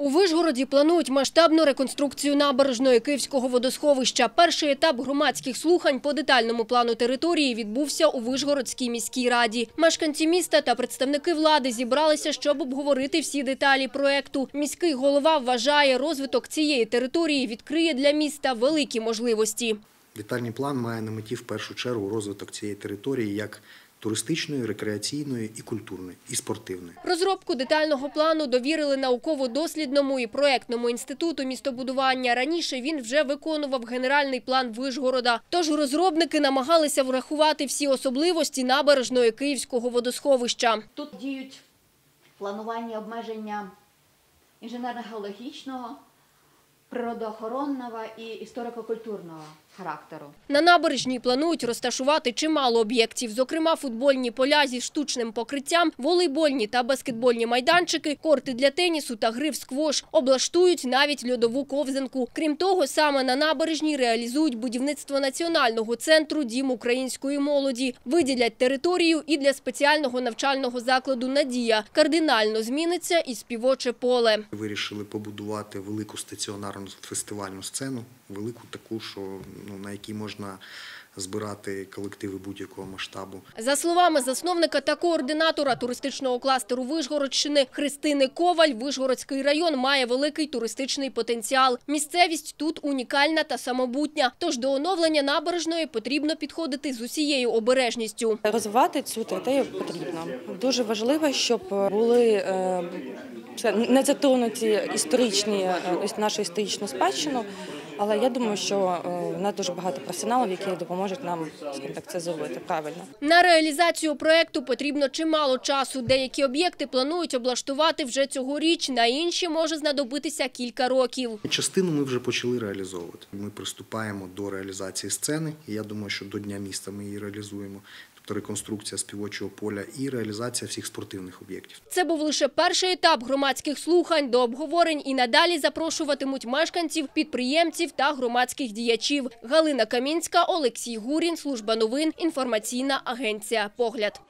У Вишгороді планують масштабну реконструкцію набережної Київського водосховища. Перший етап громадських слухань по детальному плану території відбувся у Вишгородській міській раді. Мешканці міста та представники влади зібралися, щоб обговорити всі деталі проекту. Міський голова вважає, розвиток цієї території відкриє для міста великі можливості. Детальний план має на меті в першу чергу розвиток цієї території як туристичної, рекреаційної і культурної, і спортивної. Розробку детального плану довірили науково-дослідному і проектному інституту містобудування. Раніше він вже виконував генеральний план Вишгорода. Тож розробники намагалися врахувати всі особливості набережної Київського водосховища. Тут діють планування обмеження інженерно-геологічного, природоохоронного і історико-культурного характеру. На набережній планують розташувати чимало об'єктів, зокрема футбольні поля зі штучним покриттям, волейбольні та баскетбольні майданчики, корти для тенісу та гри в сквош. Облаштують навіть льодову ковзанку. Крім того, саме на набережній реалізують будівництво національного центру «Дім української молоді». Виділять територію і для спеціального навчального закладу «Надія». Кардинально зміниться і співоче поле. Вирішили побудувати велику стаціонарну фестивальну сцену, велику таку, що ну на якій можна збирати колективи будь-якого масштабу. За словами засновника та координатора туристичного кластеру Вишгородщини Христини Коваль, Вишгородський район має великий туристичний потенціал. Місцевість тут унікальна та самобутня, тож до оновлення набережної потрібно підходити з усією обережністю. Розвивати цю територію потрібно. Дуже важливо, щоб були е, не затронуті історичні е, нашу історичну спадщину. Але я думаю, що е, в нас дуже багато професіоналів, які допоможуть нам так, це зробити правильно. На реалізацію проекту потрібно чимало часу. Деякі об'єкти планують облаштувати вже цьогоріч, на інші може знадобитися кілька років. Частину ми вже почали реалізовувати. Ми приступаємо до реалізації сцени. і Я думаю, що до Дня міста ми її реалізуємо. Тобто реконструкція співочого поля і реалізація всіх спортивних об'єктів. Це був лише перший етап громадських слухань. До обговорень і надалі запрошуватимуть мешканців, підприємців та громадських діячів. Галина Камінська, Олексій Гурін, Служба новин, інформаційна агенція «Погляд».